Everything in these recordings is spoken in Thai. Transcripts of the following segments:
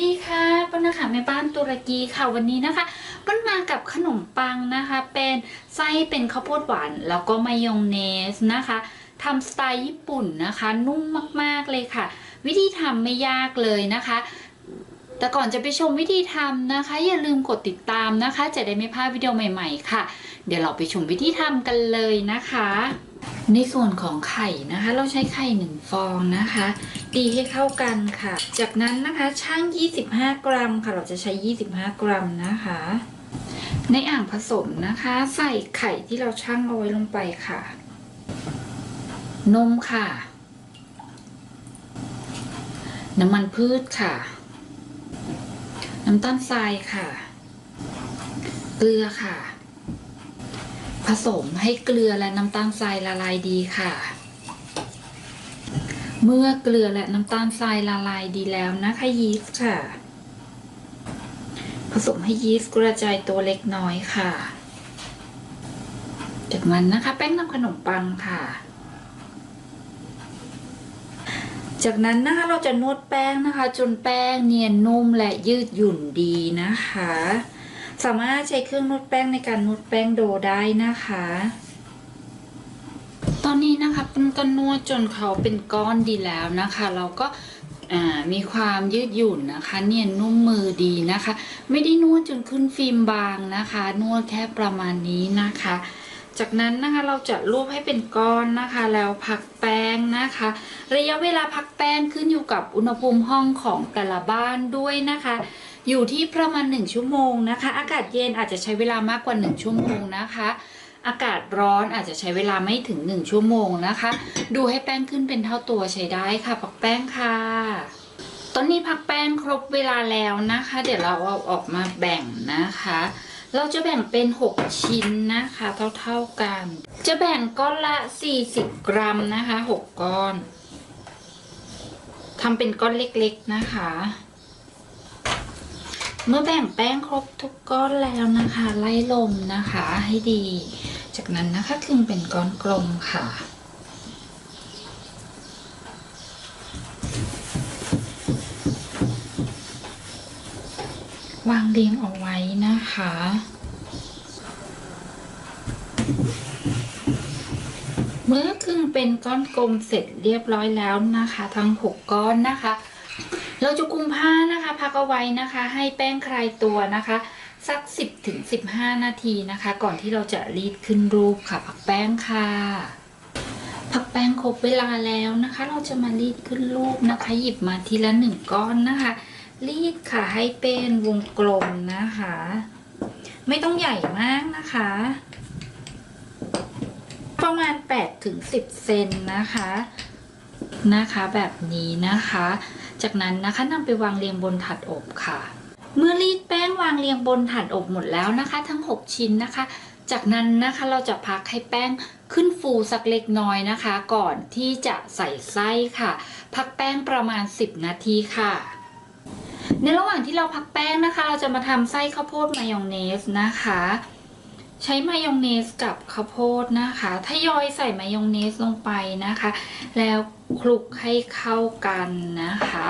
ดีค่ะป้านะคะแม่บ้านตุรกีค่ะวันนี้นะคะป้ามากับขนมปังนะคะ เป็นไส้เป็นข้าวโพดหวานแล้วก็มายองเนสนะคะทำสไตล์ญี่ปุ่นนะคะ นุ่มมากๆเลยค่ะ วิธีทำไม่ยากเลยนะคะ แต่ก่อนจะไปชมวิธีทำนะคะ อย่าลืมกดติดตามนะคะ จะได้ไม่พลาดวิดีโอใหม่ ๆ ค่ะ เดี๋ยวเราไปชมวิธีทำกันเลยนะคะ ในส่วนของไข่นะคะ เราใช้ไข่หนึ่งฟองนะคะ ตีให้เข้ากันค่ะ จากนั้นนะคะช่าง 25 กรัมค่ะ เราจะใช้ 25 กรัมนะคะ ในอ่างผสมนะคะ ใส่ไข่ที่เราช่างเอาไว้ลงไปค่ะ นมค่ะ น้ำมันพืชค่ะ น้ำตาลทรายค่ะ เกลือค่ะ ผสมให้เกลือและน้ำตาลทรายละลายดีค่ะ เมื่อเกลือและน้ำตาลทรายละลายดีแล้วนะคะยีสต์ค่ะ ผสมให้ยีสต์กระจายตัวเล็กน้อยค่ะ จากนั้นนะคะ แป้งทำขนมปังค่ะ จากนั้นนะคะเราจะนวดแป้งนะคะ จนแป้งเนียนนุ่มและยืดหยุ่นดีนะคะ สามารถใช้เครื่องนวดแป้งในการนวดแป้งโดได้นะคะ ตอนนี้นะคะเป็นก็นวดจนเขาเป็นก้อนดีแล้วนะคะ เราก็มีความยืดหยุ่นนะคะ เนียนนุ่มมือดีนะคะ ไม่ได้นวดจนขึ้นฟิล์มบางนะคะ นวดแค่ประมาณนี้นะคะ จากนั้นนะคะเราจะรวบให้เป็นก้อนนะคะ แล้วพักแป้งนะคะ ระยะเวลาพักแป้งขึ้นอยู่กับอุณหภูมิห้องของแต่ละบ้านด้วยนะคะ อยู่ที่ประมาณ 1 ชั่วโมงนะคะ อากาศเย็นอาจจะใช้เวลามากกว่า 1 ชั่วโมงนะคะ อากาศร้อนอาจจะใช้เวลาไม่ถึง 1 ชั่วโมงนะคะ ดูให้แป้งขึ้นเป็นเท่าตัวใช้ได้ค่ะพักแป้งค่ะตอนนี้พักแป้งครบเวลาแล้วนะคะ เดี๋ยวเราเอาออกมาแบ่งนะคะ เราจะแบ่งเป็น 6 ชิ้นนะคะ เท่าๆกัน จะแบ่งก้อนละ 40 กรัมนะคะ 6 ก้อนทำเป็นก้อนเล็กๆนะคะ เมื่อแบ่งแป้งครบทุกก้อนแล้วนะคะ ไล่ลมนะคะให้ดี จากนั้นนะคะคลึงเป็นก้อนกลมค่ะวางเรียงเอาไว้นะคะ เมื่อครึ่งเป็นก้อนกลมเสร็จเรียบร้อยแล้วนะคะ ทั้ง 6 ก้อนนะคะ เราจะกุมผ้านะคะ พักเอาไว้นะคะ ให้แป้งคลายตัวนะคะ สัก 10ถึง15 นาทีนะคะ ก่อนที่เราจะรีดขึ้นรูปค่ะ พักแป้งค่ะพักแป้งครบเวลาแล้วนะคะ เราจะมารีดขึ้นรูปนะคะ หยิบมาทีละหนึ่งก้อนนะคะ รีดค่ะให้เป็นวงกลมนะคะ ไม่ต้องใหญ่มากนะคะ ประมาณ8ถึง10เซนนะคะนะคะแบบนี้นะคะ จากนั้นนะคะนำไปวางเรียงบนถาดอบค่ะ เมื่อรีดแป้งวางเรียงบนถาดอบหมดแล้วนะคะ ทั้ง 6 ชิ้นนะคะ จากนั้นนะคะเราจะพักให้แป้งขึ้นฟูสักเล็กน้อยนะคะ ก่อนที่จะใส่ไส้ค่ะ พักแป้งประมาณ 10 นาทีค่ะในระหว่างที่เราพักแป้งนะคะ เราจะมาทำไส้ข้าวโพดมายองเนสนะคะ ใช้มายองเนสกับข้าวโพดนะคะทยอยใส่มายองเนสลงไปนะคะ แล้ว คลุกให้เข้ากันนะคะ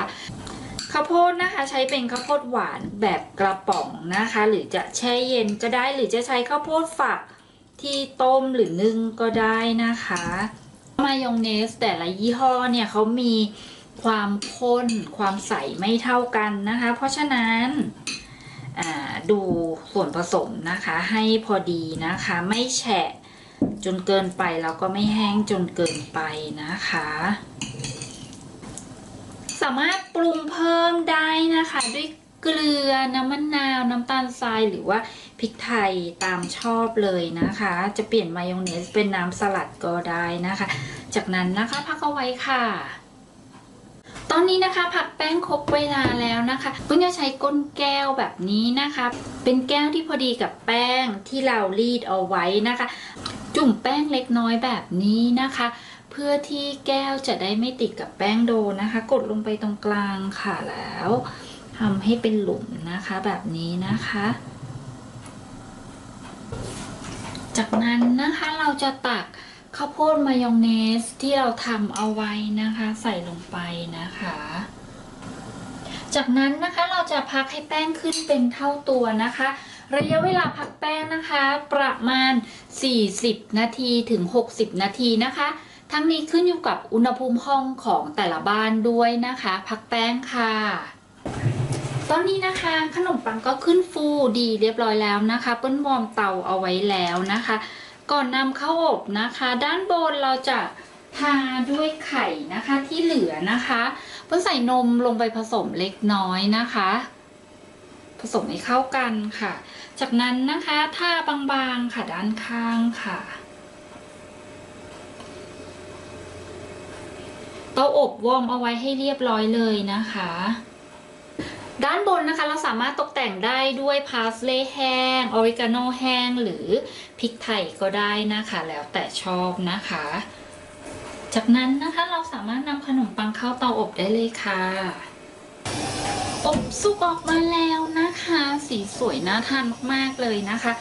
ข้าวโพดนะคะใช้เป็นข้าวโพดหวานแบบกระป๋องนะคะ หรือจะแช่เย็นก็ได้หรือจะใช้ข้าวโพดฝักที่ต้มหรือนึ่งก็ได้นะคะมายองเนสแต่ละยี่ห้อเนี่ยเขามีความข้นความใสไม่เท่ากันนะคะ เพราะฉะนั้นดูส่วนผสมนะคะให้พอดีนะคะ ไม่แฉะ จนเกินไปแล้วก็ไม่แห้งจนเกินไปนะคะ สามารถปรุงเพิ่มได้นะคะ ด้วยเกลือน้ำมะนาว น้ำตาลทรายหรือว่าพริกไทยตามชอบเลยนะคะ จะเปลี่ยนมายองเนสเป็นน้ำสลัดก็ได้นะคะ จากนั้นนะคะพักเอาไว้ค่ะตอนนี้นะคะผักแป้งครบเวลาแล้วนะคะเพิ่งจะใช้ก้นแก้วแบบนี้นะคะ เป็นแก้วที่พอดีกับแป้งที่เรารีดเอาไว้นะคะ จุ่มแป้งเล็กน้อยแบบนี้นะคะ เพื่อที่แก้วจะได้ไม่ติดกับแป้งโดนะคะ กดลงไปตรงกลางค่ะแล้วทำให้เป็นหลุมนะคะแบบนี้นะคะ จากนั้นนะคะเราจะตักข้าวโพดมายองเนสที่เราทำเอาไว้นะคะ ใส่ลงไปนะคะ จากนั้นนะคะเราจะพักให้แป้งขึ้นเป็นเท่าตัวนะคะ ระยะเวลาพักแป้งนะคะ ประมาณ 40 นาทีถึง 60 นาทีนะคะ ทั้งนี้ขึ้นอยู่กับอุณหภูมิห้องของแต่ละบ้านด้วยนะคะ พักแป้งค่ะ ตอนนี้นะคะขนมปังก็ขึ้นฟูดีเรียบร้อยแล้วนะคะ เปิ้ลวอร์มเตาเอาไว้แล้วนะคะ ก่อนนำเข้าอบนะคะ ด้านบนเราจะทาด้วยไข่นะคะที่เหลือนะคะ เพื่อใส่นมลงไปผสมเล็กน้อยนะคะ ผสมให้เข้ากันค่ะ จากนั้นนะคะทาบางๆค่ะด้านข้างค่ะเตาอบวอร์มเอาไว้ให้เรียบร้อยเลยนะคะ ด้านบนนะคะเราสามารถตกแต่งได้ด้วยพาสเลย์แห้ง ออริกาโนแห้ง หรือพริกไทยก็ได้นะคะ แล้วแต่ชอบนะคะ จากนั้นนะคะเราสามารถนำขนมปังเข้าเตาอบได้เลยค่ะ อบสุกออกมาแล้วนะ สีสวยน่าทานมากๆเลยนะคะ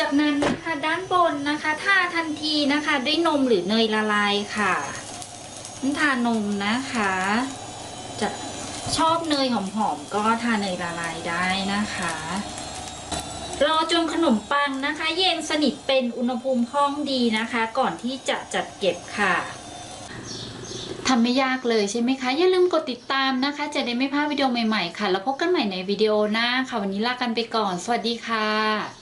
จากนั้นนะคะด้านบนนะคะทาทันทีนะคะด้วยนมหรือเนยละลายค่ะนี่ทานมนะคะ จะชอบเนยหอมๆก็ทาเนยละลายได้นะคะรอจนขนมปังนะคะ เย็นสนิทเป็นอุณหภูมิห้องดีนะคะ ก่อนที่จะจัดเก็บค่ะ ทำไม่ยากเลยใช่ไหมคะ อย่าลืมกดติดตามนะคะ จะได้ไม่พลาดวิดีโอใหม่ๆค่ะ แล้วพบกันใหม่ในวิดีโอหน้าค่ะ วันนี้ลากันไปก่อน สวัสดีค่ะ